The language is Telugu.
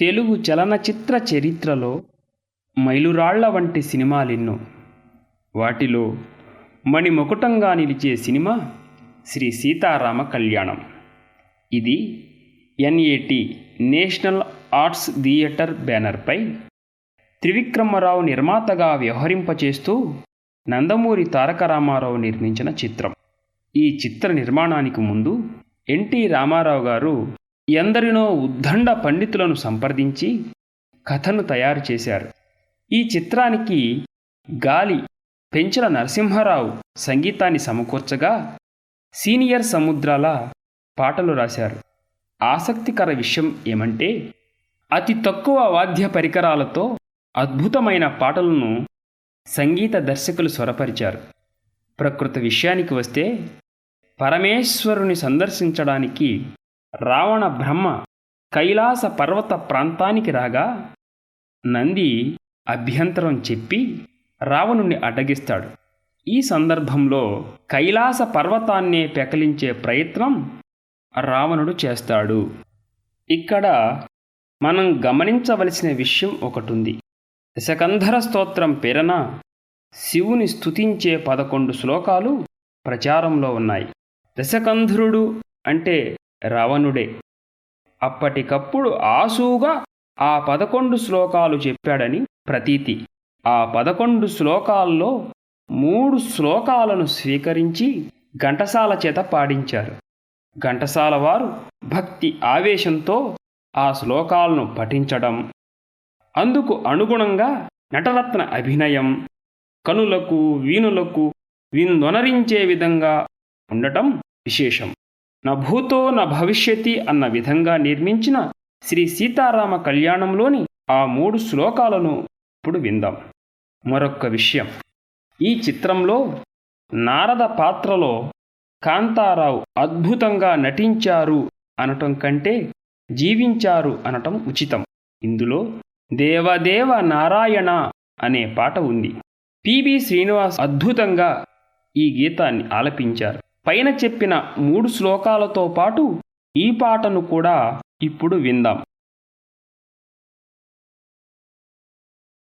తెలుగు చలనచిత్ర చరిత్రలో మైలురాళ్ళ వంటి సినిమాలెన్నో. వాటిలో మణిమకుటంగా నిలిచే సినిమా శ్రీ సీతారామ కళ్యాణం. ఇది ఎన్ఏటి నేషనల్ ఆర్ట్స్ థియేటర్ బ్యానర్పై త్రివిక్రమరావు నిర్మాతగా వ్యవహరింపచేస్తూ నందమూరి తారక రామారావు నిర్మించిన చిత్రం. ఈ చిత్ర నిర్మాణానికి ముందు ఎన్టీ రామారావు గారు ఎందరినో ఉద్దండ పండితులను సంప్రదించి కథను తయారు చేశారు. ఈ చిత్రానికి గాలి పెంచల నరసింహారావు సంగీతాన్ని సమకూర్చగా సీనియర్ సముద్రాల పాటలు రాశారు. ఆసక్తికర విషయం ఏమంటే అతి తక్కువ వాద్య పరికరాలతో అద్భుతమైన పాటలను సంగీత దర్శకులు స్వరపరిచారు. ప్రకృతి విషయానికి వస్తే పరమేశ్వరుని సందర్శించడానికి రావణ బ్రహ్మ కైలాస పర్వత ప్రాంతానికి రాగా నంది అభ్యంతరం చెప్పి రావణుణ్ణి అడ్డగిస్తాడు. ఈ సందర్భంలో కైలాస పర్వతాన్నే పెకలించే ప్రయత్నం రావణుడు చేస్తాడు. ఇక్కడ మనం గమనించవలసిన విషయం ఒకటుంది. దశకంధర స్తోత్రం పేరన శివుని స్తుతించే పదకొండు శ్లోకాలు ప్రచారంలో ఉన్నాయి. దశకంధరుడు అంటే రావణుడే. అప్పటికప్పుడు ఆసూగా ఆ పదకొండు శ్లోకాలు చెప్పాడని ప్రతీతి. ఆ పదకొండు శ్లోకాల్లో మూడు శ్లోకాలను స్వీకరించి ఘంటసాల చేత పాడించారు. ఘంటసాల వారు భక్తి ఆవేశంతో ఆ శ్లోకాలను పఠించడం. అందుకు అనుగుణంగా నటరత్న అభినయం. కనులకు వీణులకు విందొనరించే విధంగా ఉండటం విశేషం. నభూతో న నా భవిష్యతి అన్న విధంగా నిర్మించిన శ్రీ సీతారామ కళ్యాణంలోని ఆ మూడు శ్లోకాలను ఇప్పుడు విందాం. మరొక్క విషయం. ఈ చిత్రంలో నారద పాత్రలో కాంతారావు అద్భుతంగా నటించారు అనటం కంటే జీవించారు అనటం ఉచితం. ఇందులో దేవదేవ నారాయణ అనే పాట ఉంది. పిబి శ్రీనివాస్ అద్భుతంగా ఈ గీతాన్ని ఆలపించారు. పైన చెప్పిన మూడు శ్లోకాలతో పాటు ఈ పాటను కూడా ఇప్పుడు విందాం.